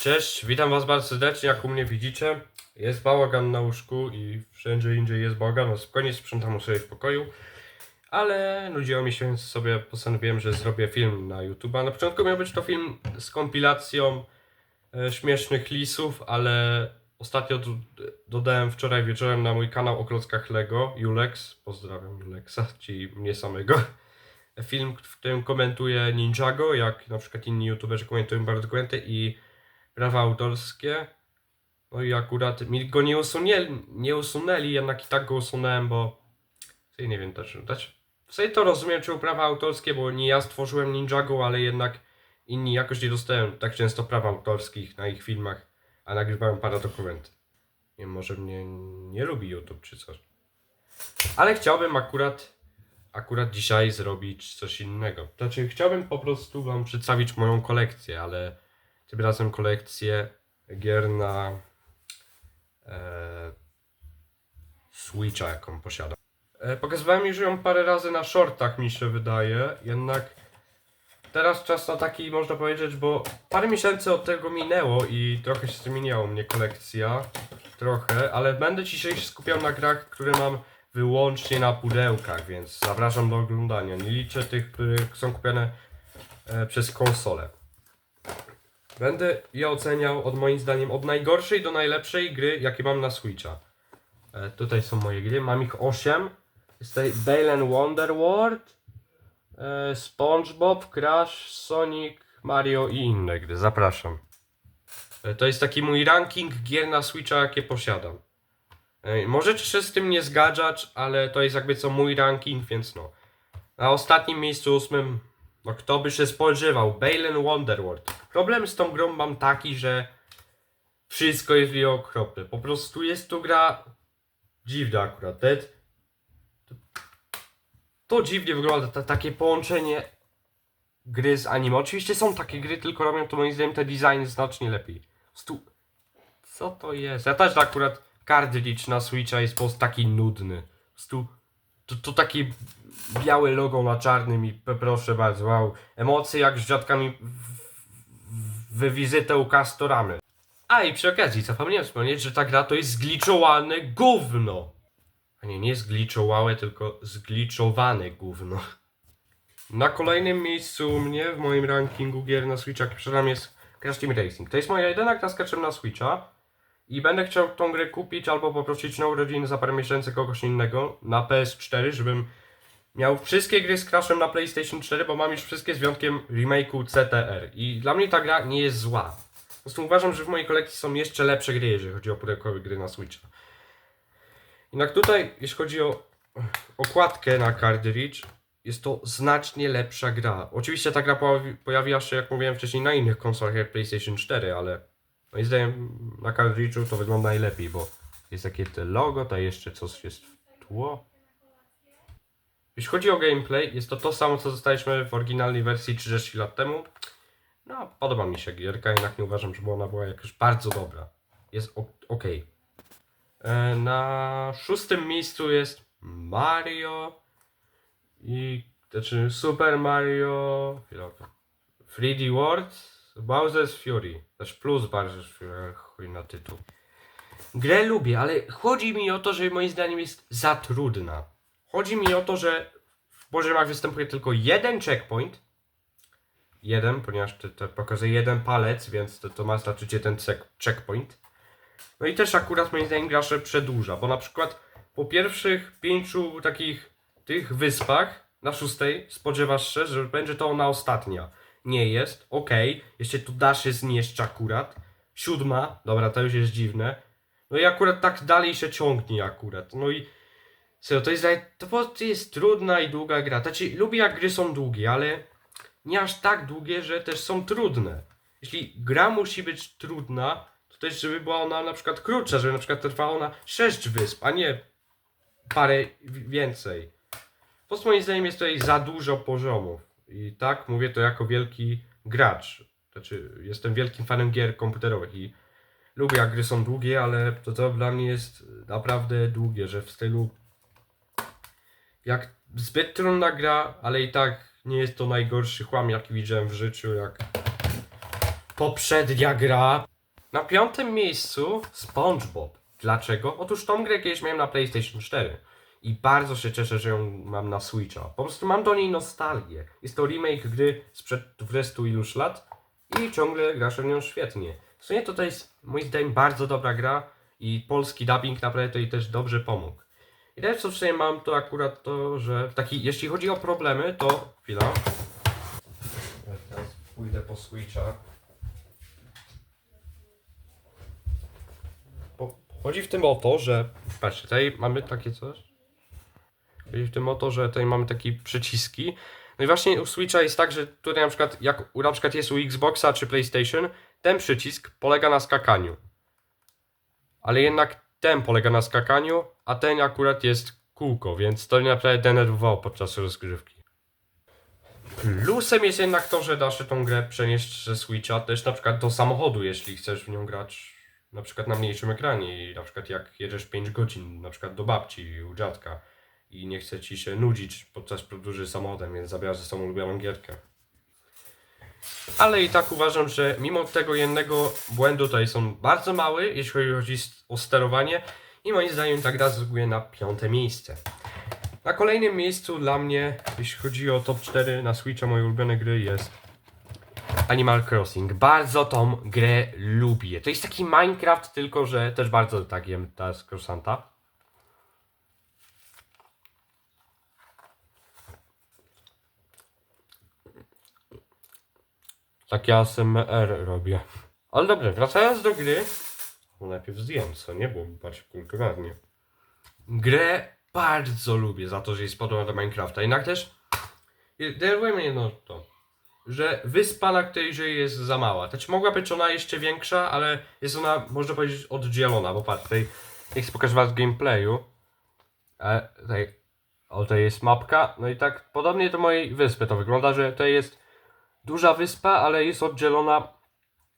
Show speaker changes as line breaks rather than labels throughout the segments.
Cześć, witam was bardzo serdecznie, jak u mnie widzicie. Jest bałagan na łóżku i wszędzie indziej jest bałagan. No spokojnie sprzątam sobie w pokoju. Ale nudziło mi się, więc sobie postanowiłem, że zrobię film na YouTube'a. Na początku miał być to film z kompilacją e, śmiesznych lisów, ale ostatnio do, dodałem wczoraj wieczorem na mój kanał o klockach Lego, Julex, pozdrawiam Julexa, czyli mnie samego. Film, w którym komentuję Ninjago, jak na przykład inni youtuberzy komentują bardzo dokumenty i prawa autorskie. No i akurat mi go nie usunęli, nie usunęli, jednak i tak go usunąłem, bo sobie nie wiem też, też w sobie to rozumiem, czy prawa autorskie, bo nie ja stworzyłem Ninjago, ale jednak inni jakoś nie dostałem tak często praw autorskich na ich filmach, a nagrywałem paradokumenty. Nie wiem, może mnie nie lubi YouTube czy coś. Ale chciałbym akurat akurat dzisiaj zrobić coś innego. Znaczy, chciałbym po prostu Wam przedstawić moją kolekcję, ale tym razem kolekcję gier na e, Switcha, jaką posiadam. E, pokazywałem już ją parę razy na shortach, mi się wydaje, jednak teraz czas na taki, można powiedzieć, bo parę miesięcy od tego minęło i trochę się zmieniła u mnie kolekcja. Trochę, ale będę dzisiaj się skupiał na grach, które mam wyłącznie na pudełkach, więc zapraszam do oglądania. Nie liczę tych, które są kupione e, przez konsolę. Będę je oceniał od moim zdaniem od najgorszej do najlepszej gry, jakie mam na Switcha. E, tutaj są moje gry, mam ich 8. Jest tutaj Bale Wonder World, e, SpongeBob, Crash, Sonic, Mario i inne gry. Zapraszam. E, to jest taki mój ranking gier na Switcha, jakie posiadam. Ej, Możecie się z tym nie zgadzać, ale to jest jakby co mój ranking, więc no. Na ostatnim miejscu ósmym, no kto by się spodziewał, Bale Wonderworld. Problem z tą grą mam taki, że wszystko jest w niej okropne. Po prostu jest to gra dziwna akurat. To, dziwnie wygląda, ta, takie połączenie gry z anime. Oczywiście są takie gry, tylko robią to moim zdaniem te designy znacznie lepiej. Prostu, co to jest? Ja też akurat cartridge na Switcha jest po prostu taki nudny. Prostu to, to takie białe logo na czarnym i proszę bardzo, wow. Emocje jak z dziadkami w, w, w wizytę u Castoramy. A i przy okazji zapomniałem wspomnieć, że ta gra to jest zgliczowane gówno. A nie, nie zgliczołałe, tylko zgliczowane gówno. Na kolejnym miejscu u mnie w moim rankingu gier na Switcha, jak przepraszam, jest Crash Team Racing. To jest moja jedyna gra z na Switcha. I będę chciał tą grę kupić albo poprosić na urodziny za parę miesięcy kogoś innego na PS4, żebym miał wszystkie gry z Crashem na PlayStation 4, bo mam już wszystkie z wyjątkiem remake'u CTR. I dla mnie ta gra nie jest zła. Po prostu uważam, że w mojej kolekcji są jeszcze lepsze gry, jeżeli chodzi o pudełkowe gry na Switcha. Jednak tutaj, jeśli chodzi o okładkę na cartridge, jest to znacznie lepsza gra. Oczywiście ta gra pojawi, pojawiła się, jak mówiłem wcześniej, na innych konsolach jak PlayStation 4, ale moim zdaniem na cartridge'u to wygląda najlepiej, bo jest takie te logo, tutaj jeszcze coś jest w tło. Jeśli chodzi o gameplay, jest to to samo, co dostaliśmy w oryginalnej wersji 30 lat temu. No, podoba mi się gierka, jednak nie uważam, żeby ona była jakaś bardzo dobra. Jest ok. E, Na szóstym miejscu jest Mario i znaczy Super Mario chwileczkę. 3D World Bowser's Fury. Też plus Bowser's Fury, chuj na tytuł. Grę lubię, ale chodzi mi o to, że moim zdaniem jest za trudna. Chodzi mi o to, że w poziomach występuje tylko jeden checkpoint. Jeden, ponieważ to, to pokazuje jeden palec, więc to, to ma znaczycie ten check, checkpoint. No i też akurat moim zdaniem gra się przedłuża, bo na przykład po pierwszych pięciu takich tych wyspach na szóstej spodziewasz się, że będzie to ona ostatnia. Nie jest, okej, jeszcze tu da się znieść akurat. Siódma, dobra, to już jest dziwne. No i akurat tak dalej się ciągnie akurat. No i co, to jest, to jest trudna i długa gra. Znaczy, lubię jak gry są długie, ale nie aż tak długie, że też są trudne. Jeśli gra musi być trudna, to też żeby była ona na przykład krótsza, żeby na przykład trwała ona 6 wysp, a nie parę więcej. Po moim zdaniem jest tutaj za dużo poziomów. I tak mówię to jako wielki gracz. Znaczy, jestem wielkim fanem gier komputerowych i lubię jak gry są długie, ale to, to dla mnie jest naprawdę długie, że w stylu jak zbyt trudna gra, ale i tak nie jest to najgorszy chłam jaki widziałem w życiu, jak poprzednia gra. Na piątym miejscu SpongeBob. Dlaczego? Otóż tą grę kiedyś miałem na PlayStation 4. I bardzo się cieszę, że ją mam na Switcha. Po prostu mam do niej nostalgię. Jest to remake gry sprzed 20 iluś lat i ciągle gra się w nią świetnie. W sumie to, jest moim zdaniem bardzo dobra gra i polski dubbing naprawdę to jej też dobrze pomógł. I też co w sumie mam to akurat to, że taki, jeśli chodzi o problemy, to chwila. Teraz pójdę po Switcha. Chodzi w tym o to, że patrzcie, tutaj mamy takie coś. Chodzi w tym o to, że tutaj mamy takie przyciski. No i właśnie u Switcha jest tak, że tutaj na przykład, jak na przykład jest u Xboxa czy PlayStation, ten przycisk polega na skakaniu. Ale jednak ten polega na skakaniu, a ten akurat jest kółko, więc to mnie naprawdę denerwowało podczas rozgrywki. Plusem jest jednak to, że da się tą grę przenieść ze Switcha też na przykład do samochodu, jeśli chcesz w nią grać na przykład na mniejszym ekranie i na przykład jak jedziesz 5 godzin na przykład do babci u dziadka i nie chce ci się nudzić podczas podróży samochodem, więc zabierasz ze sobą ulubioną gierkę. Ale i tak uważam, że mimo tego jednego błędu tutaj są bardzo małe, jeśli chodzi o sterowanie i moim zdaniem ta gra zasługuje na piąte miejsce. Na kolejnym miejscu dla mnie, jeśli chodzi o top 4 na Switcha, moje ulubione gry jest Animal Crossing. Bardzo tą grę lubię. To jest taki Minecraft, tylko że też bardzo tak jem ta z croissanta. Takie ASMR robię. Ale dobrze, wracając do gry. No najpierw zjem, co nie? Bo bardziej kulturalnie. Grę bardzo lubię za to, że jest podobna do Minecrafta. Jednak też denerwuje mnie jedno to, że wyspa, na której jest za mała. Znaczy mogła być ona jeszcze większa, ale jest ona, można powiedzieć, oddzielona, bo patrz, tutaj nie chcę pokazywać gameplayu. E, tutaj, o, tutaj jest mapka, no i tak podobnie do mojej wyspy to wygląda, że tutaj jest duża wyspa, ale jest oddzielona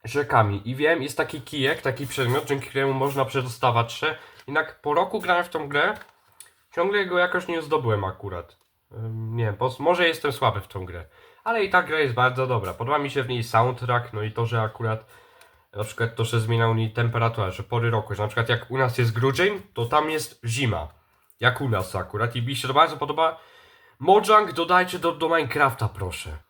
rzekami. I wiem, jest taki kijek, taki przedmiot, dzięki któremu można przedostawać się. Jednak po roku grałem w tą grę, ciągle go jakoś nie zdobyłem akurat. Nie wiem, po, może jestem słaby w tą grę. Ale i ta gra jest bardzo dobra. Podoba mi się w niej soundtrack, no i to, że akurat na przykład to, że zmienia u niej temperaturę, że pory roku, że na przykład jak u nas jest grudzień, to tam jest zima. Jak u nas akurat. I mi się to bardzo podoba. Mojang dodajcie do, do Minecrafta, proszę.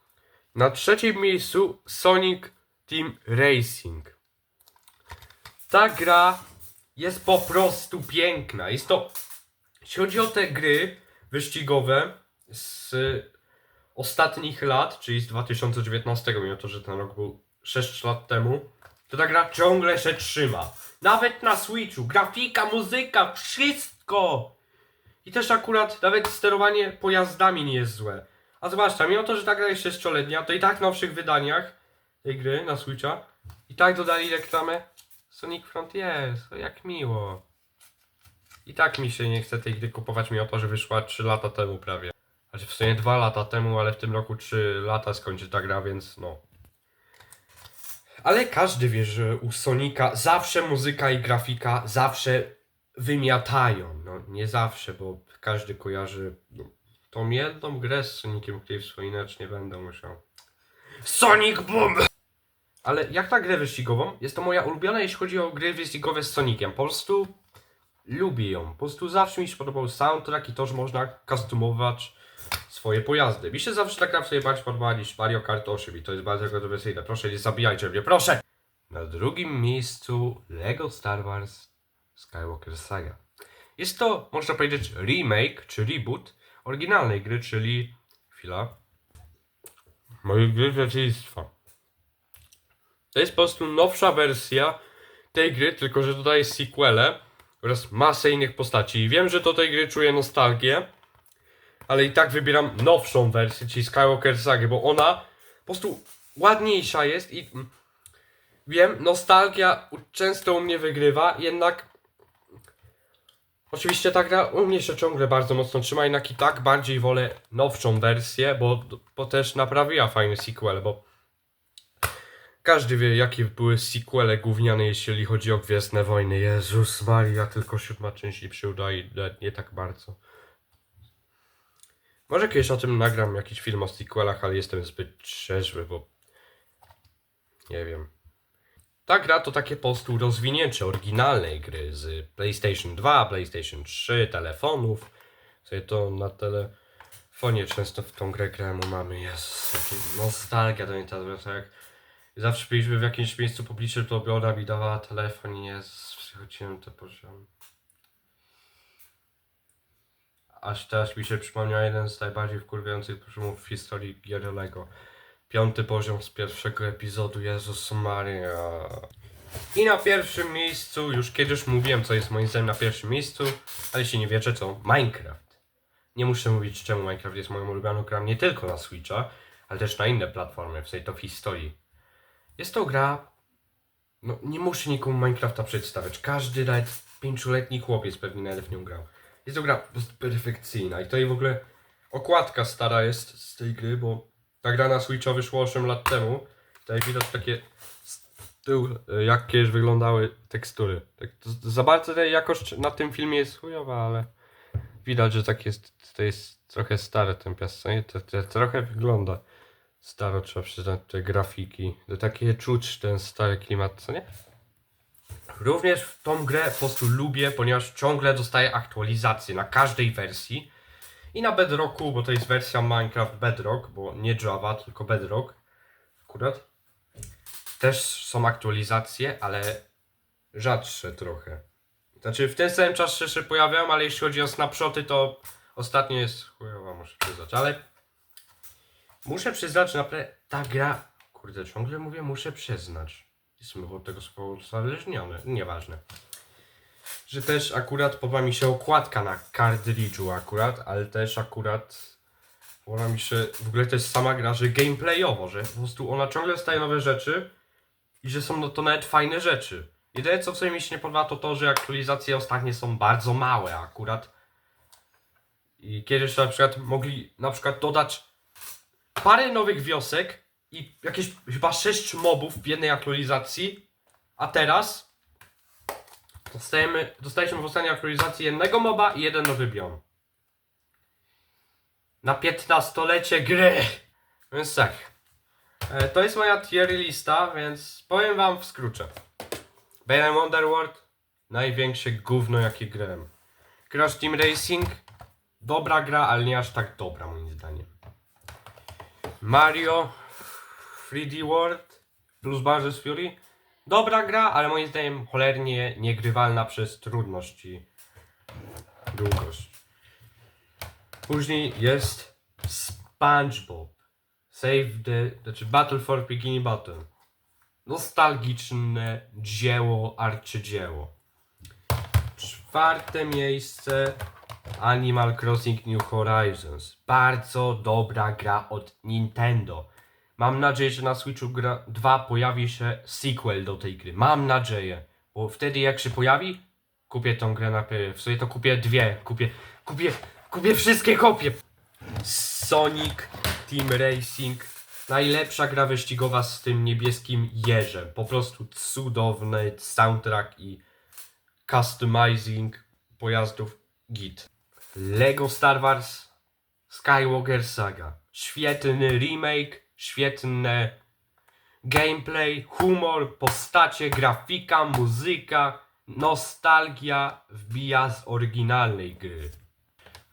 Na trzecim miejscu Sonic Team Racing. Ta gra jest po prostu piękna. Jest to, jeśli chodzi o te gry wyścigowe z ostatnich lat, czyli z 2019, mimo to, że ten rok był 6 lat temu, to ta gra ciągle się trzyma. Nawet na Switchu. Grafika, muzyka, wszystko! I też akurat nawet sterowanie pojazdami nie jest złe. A zwłaszcza, mimo to, że ta gra jest sześcioletnia, to i tak w nowszych wydaniach tej gry na Switcha i tak dodali reklamę Sonic Frontiers. O, jak miło. I tak mi się nie chce tej gry kupować, mimo to, że wyszła 3 lata temu prawie. Znaczy w sumie 2 lata temu, ale w tym roku 3 lata skończy ta gra, więc no. Ale każdy wie, że u Sonika zawsze muzyka i grafika zawsze wymiatają. No nie zawsze, bo każdy kojarzy no, tą jedną grę z Sonikiem, której wspominać nie będę musiał. Sonic Boom! Ale jak ta grę wyścigową? Jest to moja ulubiona, jeśli chodzi o gry wyścigowe z Soniciem. Po prostu lubię ją. Po prostu zawsze mi się podobał soundtrack i to, że można customować swoje pojazdy. Mi się zawsze tak gra sobie bardziej podobała niż Mario Kart 8 i to jest bardzo kontrowersyjne. Proszę, nie zabijajcie mnie, proszę! Na drugim miejscu LEGO Star Wars Skywalker Saga. Jest to, można powiedzieć, remake czy reboot oryginalnej gry, czyli... Chwila. Mojej gry dzieciństwa. To jest po prostu nowsza wersja tej gry, tylko że dodaje sequele oraz masę innych postaci. I wiem, że do tej gry czuję nostalgię, ale i tak wybieram nowszą wersję, czyli Skywalker Saga, bo ona po prostu ładniejsza jest i mm, wiem, nostalgia często u mnie wygrywa, jednak Oczywiście ta gra u mnie się ciągle bardzo mocno trzyma, jednak i tak bardziej wolę nowszą wersję, bo, bo też naprawiła fajny sequel, bo każdy wie jakie były sequele gówniane jeśli chodzi o Gwiezdne Wojny. Jezus Maria, tylko siódma część mi się uda i nie tak bardzo. Może kiedyś o tym nagram jakiś film o sequelach, ale jestem zbyt trzeźwy, bo nie wiem. Ta gra to takie po prostu rozwinięcie oryginalnej gry z PlayStation 2, PlayStation 3, telefonów. Sobie to na telefonie często w tą grę grałem, mamy jest nostalgia do niej teraz jak zawsze byliśmy w jakimś miejscu publicznym, to Biora mi dawała telefon i jest, przechodziłem te poziomy. Aż teraz mi się przypomniał jeden z najbardziej wkurwiających poziomów w historii gier Lego. Piąty poziom z pierwszego epizodu, Jezus Maria. I na pierwszym miejscu, już kiedyś mówiłem, co jest moim zdaniem na pierwszym miejscu, ale jeśli nie wiecie, co? Minecraft. Nie muszę mówić, czemu Minecraft jest moją ulubioną grą nie tylko na Switcha, ale też na inne platformy, w sensie to w historii. Jest to gra, no nie muszę nikomu Minecrafta przedstawiać, każdy nawet pięcioletni chłopiec pewnie nawet w nią grał. Jest to gra perfekcyjna i to jej w ogóle okładka stara jest z tej gry, bo ta gra na Switcha wyszła 8 lat temu. Tutaj widać takie z tyłu, e, jak kiedyś wyglądały tekstury. Tak, to- za bardzo ta jakość na tym filmie jest chujowa, ale widać, że tak jest, to jest trochę stare ten piasek, to, to trochę wygląda staro, trzeba przyznać te grafiki. To takie czuć ten stary klimat, co nie? Również w tą grę po prostu lubię, ponieważ ciągle dostaję aktualizacje na każdej wersji. I na Bedrocku, bo to jest wersja Minecraft Bedrock, bo nie Java, tylko Bedrock. Akurat. Też są aktualizacje, ale rzadsze trochę. Znaczy w tym samym czasie się pojawiają, ale jeśli chodzi o snapshoty, to ostatnio jest chujowa, muszę przyznać, ale muszę przyznać, że naprawdę ta gra, kurde, ciągle mówię, muszę przyznać. Jestem od tego słowa uzależniony, nieważne że też akurat podoba mi się okładka na kartridżu akurat, ale też akurat podoba mi się, w ogóle jest sama gra, że gameplayowo, że po prostu ona ciągle dostaje nowe rzeczy i że są to nawet fajne rzeczy. Jedyne co w sobie mi się nie podoba to to, że aktualizacje ostatnie są bardzo małe akurat. I kiedyś na przykład mogli na przykład dodać parę nowych wiosek i jakieś chyba 6 mobów w jednej aktualizacji, a teraz Dostajemy, dostaliśmy w ostatniej aktualizacji jednego moba i jeden nowy biom. Na 15-lecie gry! Więc tak. E, to jest moja tier lista, więc powiem wam w skrócie. Bane Wonderworld, największe gówno jakie grałem. Crash Team Racing, dobra gra, ale nie aż tak dobra moim zdaniem. Mario 3D World plus Bowser's Fury, dobra gra, ale moim zdaniem cholernie niegrywalna przez trudność i długość. Później jest SpongeBob. Save the, znaczy Battle for Bikini Bottom. Nostalgiczne dzieło, arcydzieło. Czwarte miejsce Animal Crossing New Horizons. Bardzo dobra gra od Nintendo. Mam nadzieję, że na Switchu gra 2 pojawi się sequel do tej gry. Mam nadzieję. Bo wtedy jak się pojawi, kupię tą grę na. W sobie to kupię dwie. Kupię, kupię, kupię wszystkie kopie. Sonic Team Racing. Najlepsza gra wyścigowa z tym niebieskim jeżem. Po prostu cudowny soundtrack i customizing pojazdów git. Lego Star Wars Skywalker Saga. Świetny remake, świetne gameplay, humor, postacie, grafika, muzyka, nostalgia wbija z oryginalnej gry.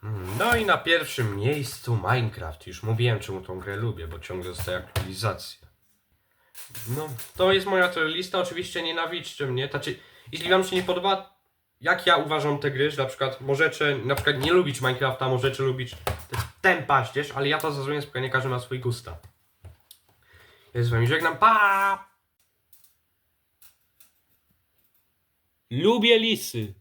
Mm, No i na pierwszym miejscu Minecraft. Już mówiłem, czemu tą grę lubię, bo ciągle dostaje aktualizacje. No, to jest moja lista. Oczywiście nienawidźcie mnie. Znaczy, jeśli wam się nie podoba, jak ja uważam te gry, że na przykład możecie na przykład nie lubić Minecrafta, możecie lubić ten paździerz, ale ja to zrozumiem, spokojnie każdy ma swój gusta. Ja z wami żegnam, pa!
Lubię lisy.